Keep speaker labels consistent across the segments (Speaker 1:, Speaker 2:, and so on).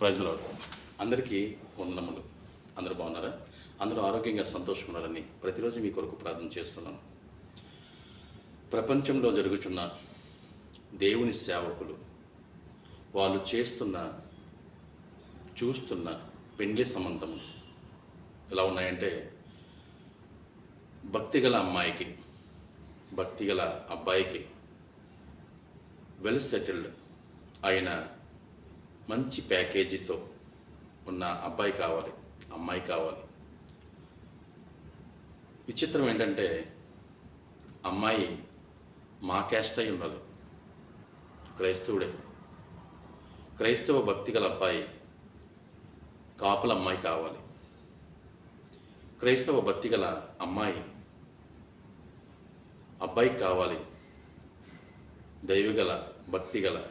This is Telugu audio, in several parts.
Speaker 1: ప్రజలు అందరికీ వందనములు. అందరూ బాగున్నారా? అందరూ ఆరోగ్యంగా సంతోషంగా ఉన్నారని ప్రతిరోజు మీ కొరకు ప్రార్థన చేస్తున్నాను. ప్రపంచంలో జరుగుతున్న దేవుని సేవకులు వాళ్ళు చేస్తున్న చూస్తున్న పెండ్లి సంబంధం ఎలా ఉన్నాయంటే భక్తిగల అమ్మాయికి భక్తిగల అబ్బాయికి వెల్ సెటిల్డ్ అయిన మంచి ప్యాకేజీతో ఉన్న అబ్బాయి కావాలి అమ్మాయి కావాలి. విచిత్రం ఏంటంటే అమ్మాయి మా క్యాస్ట్ అయి ఉండాలి. క్రైస్తవుడే. క్రైస్తవ భక్తి గల అబ్బాయి కాపుల అమ్మాయి కావాలి. క్రైస్తవ భక్తి గల అమ్మాయి అబ్బాయికి కావాలి. దైవగల భక్తి గల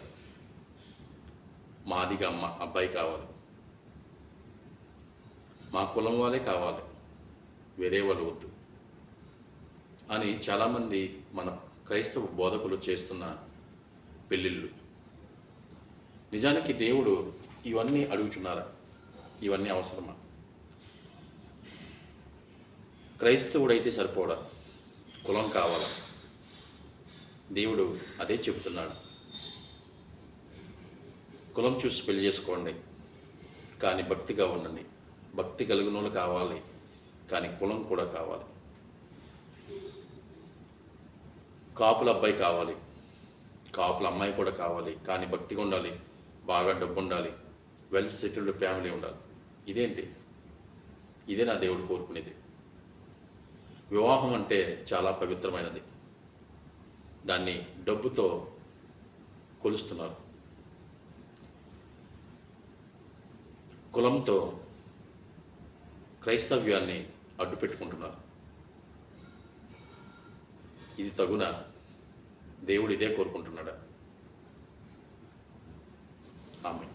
Speaker 1: మాదిగా అమ్మ అబ్బాయి కావాలి. మా కులం వాళ్ళే కావాలి. వేరే వాళ్ళు వద్దు. అని చాలామంది మన క్రైస్తవ బోధకులు చేస్తున్న పెళ్ళిళ్ళు. నిజానికి దేవుడు ఇవన్నీ అడుగుచున్నారా? ఇవన్నీ అవసరమా? క్రైస్తవుడైతే సరిపోడా? కులం కావాలా? దేవుడు అదే చెబుతున్నాడు. కులం చూసి పెళ్ళి చేసుకోండి. కానీ భక్తిగా ఉండండి. భక్తి కలిగిన వాళ్ళు కావాలి. కానీ కులం కూడా కావాలి. కాపుల అబ్బాయి కావాలి. కాపుల అమ్మాయి కూడా కావాలి. కానీ భక్తిగా ఉండాలి. బాగా డబ్బు ఉండాలి. వెల్ సెటిల్డ్ ఫ్యామిలీ ఉండాలి. ఇదేంటి? ఇదే నా దేవుడు కోరుకునేది. వివాహం అంటే చాలా పవిత్రమైనది. దాన్ని డబ్బుతో కొలుస్తున్నారు. కులంతో క్రైస్తవ్యాన్ని అడ్డుపెట్టుకుంటున్నారు ఇది తగున దేవుడు ఇదే కోరుకుంటున్నాడా? ఆమె